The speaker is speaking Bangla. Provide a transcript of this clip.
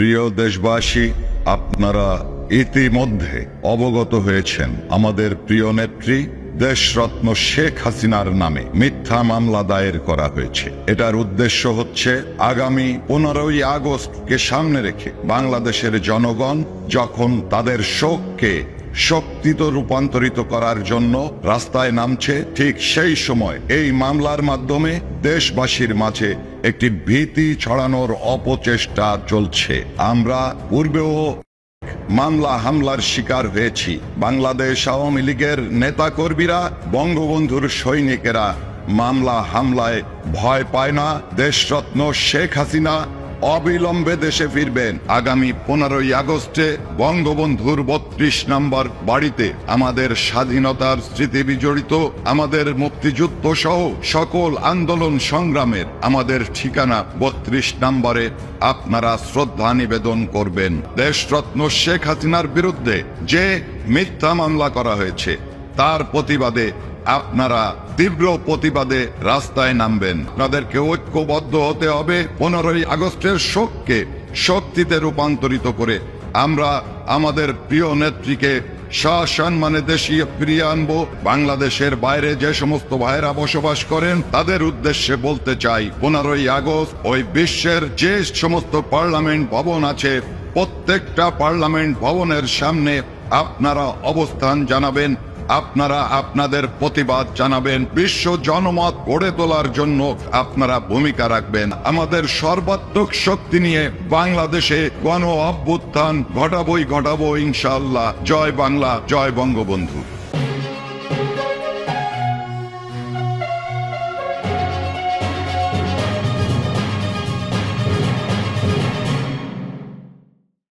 প্রিয় দেশবাসী, আপনারা ইতিমধ্যে অবগত হয়েছেন আমাদের প্রিয় নেত্রী দেশরত্ন শেখ হাসিনার নামে মিথ্যা মামলা দায়ের করা হয়েছে। এটার উদ্দেশ্য হচ্ছে আগামী পনেরোই আগস্টকে সামনে রেখে বাংলাদেশের জনগণ যখন তাদের শোককে শক্তিতে রূপান্তরিত করার জন্য রাস্তায় নামছে ঠিক সেই সময় এই মামলার মাধ্যমে দেশবাসীর মাঝে একটি ভীতি ছড়ানোর অপচেষ্টা চলছে। আমরা পূর্বেও মামলা হামলার শিকার হয়েছি। বাংলাদেশ আওয়ামী লীগের নেতাকর্মীরা, বঙ্গবন্ধুর সৈনিকেরা মামলা হামলায় ভয় পায় না। দেশরত্ন শেখ হাসিনা অবিলম্বে দেশে ফিরবেন। আগামী পনেরোই আগস্টে বঙ্গবন্ধুর বত্রিশ নম্বর বাড়িতে আমাদের স্বাধীনতার স্মৃতি বিজড়িত আমাদের মুক্তিযুদ্ধ সহ সকল আন্দোলন সংগ্রামের আমাদের ঠিকানা বত্রিশ নম্বরে আপনারা শ্রদ্ধা নিবেদন করবেন। দেশরত্ন শেখ হাসিনার বিরুদ্ধে যে মিথ্যা মামলা করা হয়েছে, তার প্রতিবাদে আপনারা তীব্র প্রতিবাদে রাস্তায় নামবেন। আপনাদেরকে ঐক্যবদ্ধ হতে হবে পনেরোই আগস্টের শোককে শক্তিতে রূপান্তরিত করে। আমরা আমাদের প্রিয় নেত্রীকে সসম্মানে দেশে ফিরিয়ে আনব। বাংলাদেশের বাইরে যে সমস্ত ভাইরা বসবাস করেন, তাদের উদ্দেশ্যে বলতে চাই, পনেরোই আগস্ট ওই বিশ্বের যে সমস্ত পার্লামেন্ট ভবন আছে, প্রত্যেকটা পার্লামেন্ট ভবনের সামনে আপনারা অবস্থান জানাবেন। আপনারা আপনাদের প্রতিবাদ জানাবেন। বিশ্ব জনমত গড়ে তোলার জন্য আপনারা ভূমিকা রাখবেন। আমাদের সর্বাত্মক শক্তি নিয়ে বাংলাদেশে গণ অভ্যুত্থান ঘটাবই, ঘটাবো ইনশাল্লাহ জয় বাংলা, জয় বঙ্গবন্ধু।